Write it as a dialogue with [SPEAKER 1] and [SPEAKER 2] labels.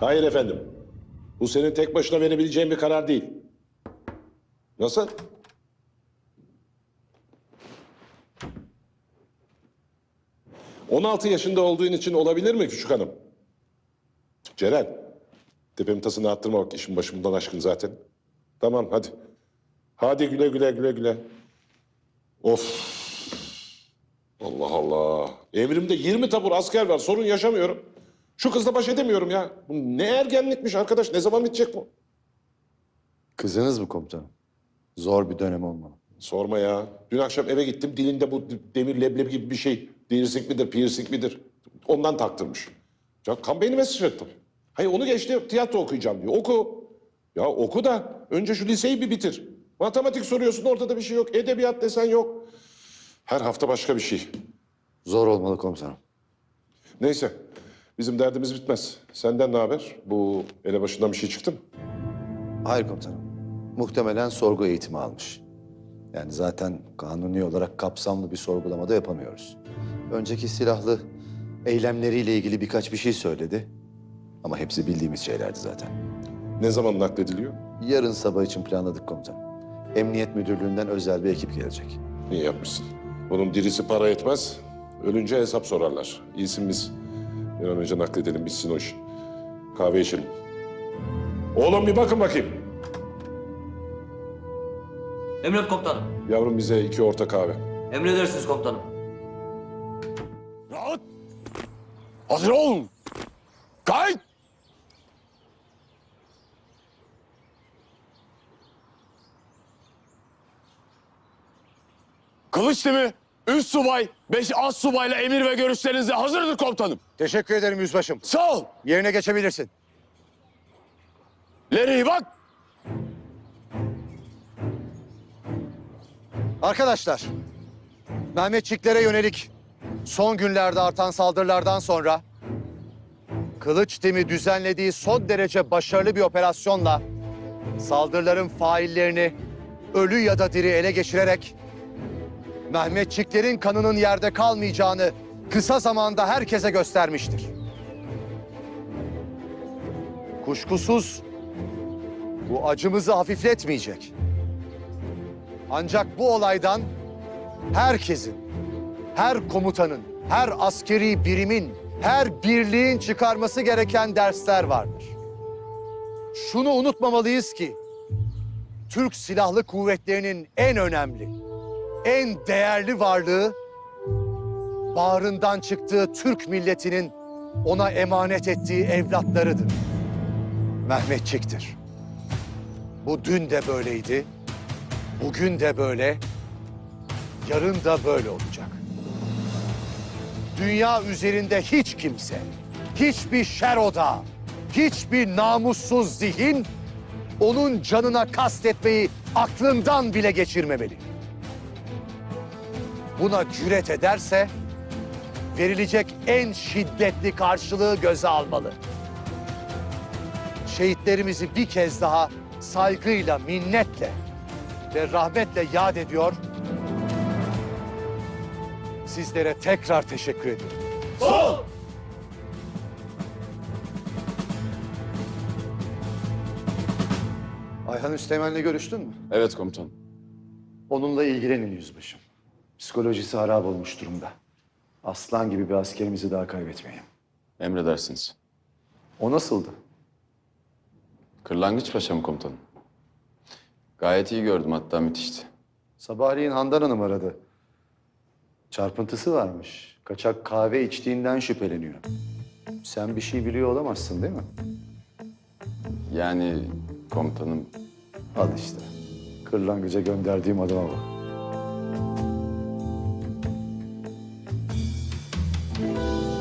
[SPEAKER 1] Hayır efendim. Bu senin tek başına verebileceğin bir karar değil. Nasıl? ...16 yaşında olduğun için olabilir mi küçük hanım? Ceren, tepemin tasını attırma bak işin başımdan aşkın zaten. Tamam hadi. Hadi güle güle güle güle. Of. Allah Allah. Emrimde 20 tabur asker var sorun yaşamıyorum. Şu kızla baş edemiyorum ya. Bu ne ergenlikmiş arkadaş ne zaman bitecek bu?
[SPEAKER 2] Kızınız mı komutanım? Zor bir dönem olmalı.
[SPEAKER 1] Sorma ya. Dün akşam eve gittim dilinde bu demir leblebi gibi bir şey. Piercing midir, piercing midir? Ondan taktırmış. Ya kan beynime sıçrattım. Hayır onu geçti tiyatro okuyacağım diyor. Oku. Ya oku da önce şu liseyi bir bitir. Matematik soruyorsun ortada bir şey yok. Edebiyat desen yok. Her hafta başka bir şey.
[SPEAKER 2] Zor olmalı komutanım.
[SPEAKER 1] Neyse. Bizim derdimiz bitmez. Senden ne haber? Bu elebaşından bir şey çıktı mı?
[SPEAKER 2] Hayır komutanım. Muhtemelen sorgu eğitimi almış. Yani zaten kanuni olarak kapsamlı bir sorgulama da yapamıyoruz. Önceki silahlı eylemleriyle ilgili birkaç bir şey söyledi. Ama hepsi bildiğimiz şeylerdi zaten.
[SPEAKER 1] Ne zaman naklediliyor?
[SPEAKER 2] Yarın sabah için planladık komutanım. Emniyet Müdürlüğü'nden özel bir ekip gelecek.
[SPEAKER 1] İyi yapmışsın. Bunun dirisi para etmez. Ölünce hesap sorarlar. İyisin biz. Bir an önce nakledelim bitsin o iş. Kahve içelim. Oğlum bir bakın bakayım.
[SPEAKER 3] Emret komutanım.
[SPEAKER 1] Yavrum bize iki orta kahve.
[SPEAKER 3] Emredersiniz komutanım.
[SPEAKER 4] Rahat. Hazır olun. Kayıt. Kılıç mi? Üst subay, beş az subayla emir ve görüşlerinize hazırdır komutanım.
[SPEAKER 2] Teşekkür ederim yüzbaşım.
[SPEAKER 4] Sağ ol.
[SPEAKER 2] Yerine geçebilirsin.
[SPEAKER 4] Leri bak.
[SPEAKER 2] Arkadaşlar, Mehmetçiklere yönelik son günlerde artan saldırılardan sonra Kılıç Timi düzenlediği son derece başarılı bir operasyonla saldırıların faillerini ölü ya da diri ele geçirerek Mehmetçiklerin kanının yerde kalmayacağını kısa zamanda herkese göstermiştir. Kuşkusuz bu acımızı hafifletmeyecek. Ancak bu olaydan herkesin, her komutanın, her askeri birimin, her birliğin çıkarması gereken dersler vardır. Şunu unutmamalıyız ki Türk Silahlı Kuvvetleri'nin en önemli, en değerli varlığı bağrından çıktığı Türk milletinin ona emanet ettiği evlatlarıdır. Mehmetçiktir. Bu dün de böyleydi, Bugün de böyle, yarın da böyle olacak. Dünya üzerinde hiç kimse, hiçbir şer odağı, hiçbir namussuz zihin onun canına kastetmeyi aklından bile geçirmemeli. Buna cüret ederse verilecek en şiddetli karşılığı göze almalı. Şehitlerimizi bir kez daha saygıyla, minnetle ve rahmetle yad ediyor. Sizlere tekrar teşekkür ediyorum. Ayhan Üsteğmen'le görüştün mü?
[SPEAKER 5] Evet komutanım.
[SPEAKER 2] Onunla ilgilenin yüzbaşım. Psikolojisi harap olmuş durumda. Aslan gibi bir askerimizi daha kaybetmeyin.
[SPEAKER 5] Emredersiniz.
[SPEAKER 2] O nasıldı?
[SPEAKER 5] Kırlangıç Paşa mı komutanım? Gayet iyi gördüm hatta müthişti.
[SPEAKER 2] Sabahleyin Handan Hanım aradı. Çarpıntısı varmış. Kaçak kahve içtiğinden şüpheleniyor. Sen bir şey biliyor olamazsın değil mi?
[SPEAKER 5] Yani komutanım
[SPEAKER 2] Al işte. Kırlangıca gönderdiğim adama bak. Bye.